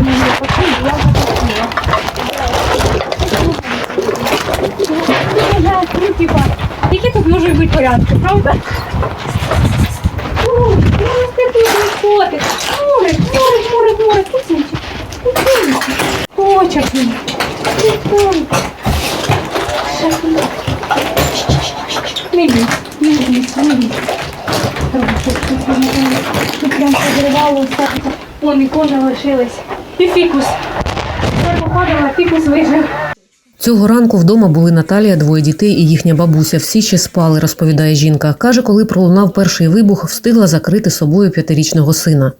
мені почув, я захотіла. Ну, типа, які тут можуть бути порядки, правда? Ну, такий котик. Море, море, море, море, кусінчик. Кочок мій. Кусінчик. Не бій, не бій, не бій. Тут прям позривало все. Вон ікони лишились. І фікус. Я походила, фікус вижив. Цього ранку вдома були Наталія, двоє дітей і їхня бабуся. Всі ще спали, розповідає жінка. Каже, коли пролунав перший вибух, встигла закрити собою п'ятирічного сина.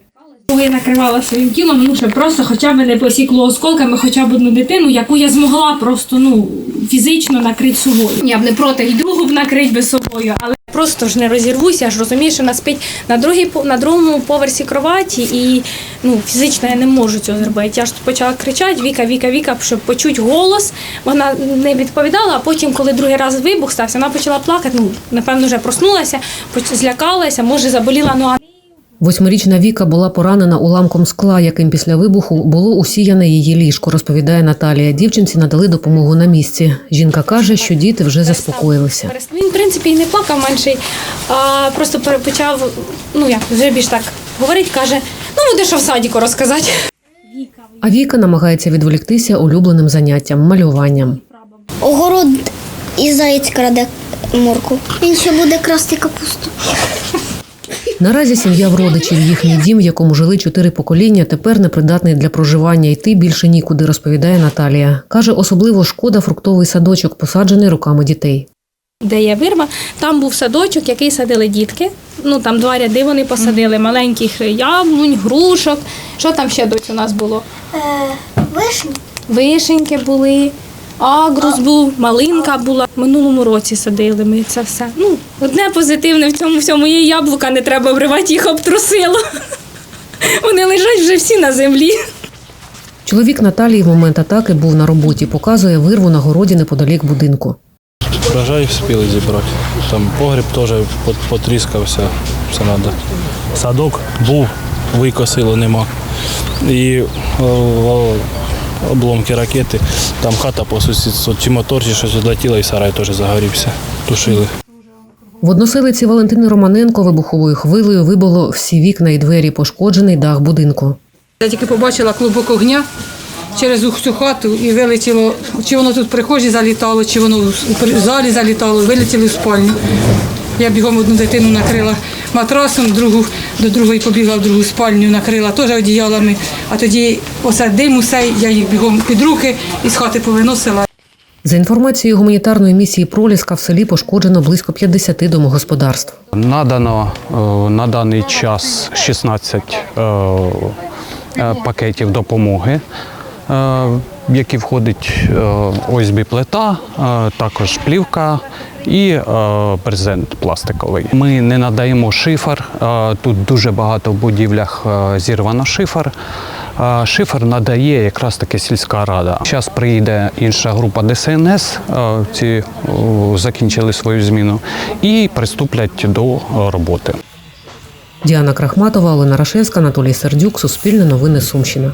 Коли я накривала своїм тілом, ну щоб просто хоча б не посікло осколками, хоча б одну дитину, яку я змогла просто ну фізично накрити собою. Я б не проти і другу б накрити би собою, але просто ж не розірвуся, ж розумію, що вона спить на другій на другому поверсі кроваті, і ну фізично я не можу цього зробити. Я ж почала кричати Віка, Віка, Віка, щоб почути голос. Вона не відповідала. А потім, коли другий раз вибух стався, вона почала плакати. Ну напевно, вже проснулася, злякалася, може заболіла нога. Восьмирічна Віка була поранена уламком скла, яким після вибуху було усіяне її ліжко, розповідає Наталія. Дівчинці надали допомогу на місці. Жінка каже, що діти вже заспокоїлися. Він, в принципі, і не плакав менший, а просто почав, ну як, вже більш так говорить, каже, ну буде що в садіку розказати. А Віка намагається відволіктися улюбленим заняттям малюванням. Огород і заєць краде морку. Він ще буде красти капусту. Наразі сім'я в родичів, їхній дім, в якому жили чотири покоління, тепер непридатний для проживання. Йти більше нікуди, розповідає Наталія. Каже, особливо шкода фруктовий садочок, посаджений руками дітей. Де є вирва, там був садочок, який садили дітки. Ну там два ряди вони посадили маленьких яблунь, грушок. Що там ще доць у нас було? Е, вишні. Вишеньки були, агрус був, малинка була. Минулому році садили ми це все. Ну, одне позитивне в цьому всьому є яблука, не треба вривати, їх обтрусило. Вони лежать вже всі на землі. Чоловік Наталії в момент атаки був на роботі, показує вирву на городі неподалік будинку. Врожай вспіли зібрати. Там погріб теж потріскався, все треба. Садок був, викосило нема. І о, о, обломки ракети, там хата по сусідству, чи мотор, чи щось відлетіло, і сарай теж загорівся. Тушили. В односелиці Валентини Романенко вибуховою хвилею вибило всі вікна і двері, пошкоджений дах будинку. Я тільки побачила клубок огня через всю хату і вилетіло, чи воно тут в прихожі залітало, чи воно в залі залітало, вилетіло в спальню. Я бігом одну дитину накрила матрасом, другу до другої побігла в другу спальню, накрила теж одіялами. А тоді оце дим усе, я їх бігом під руки і з хати повиносила. За інформацією гуманітарної місії Проліска в селі пошкоджено близько 50 домогосподарств. Надано е, на даний час 16 е, е, пакетів допомоги, в які входить ОСБ плита, також плівка і брезент пластиковий. Ми не надаємо шифер. Тут дуже багато в будівлях зірвано шифер. Шифер надає якраз таки сільська рада. Зараз приїде інша група ДСНС, ці закінчили свою зміну, і приступлять до роботи. Діана Крахматова, Олена Рашевська, Анатолій Сердюк, Суспільне новини Сумщина.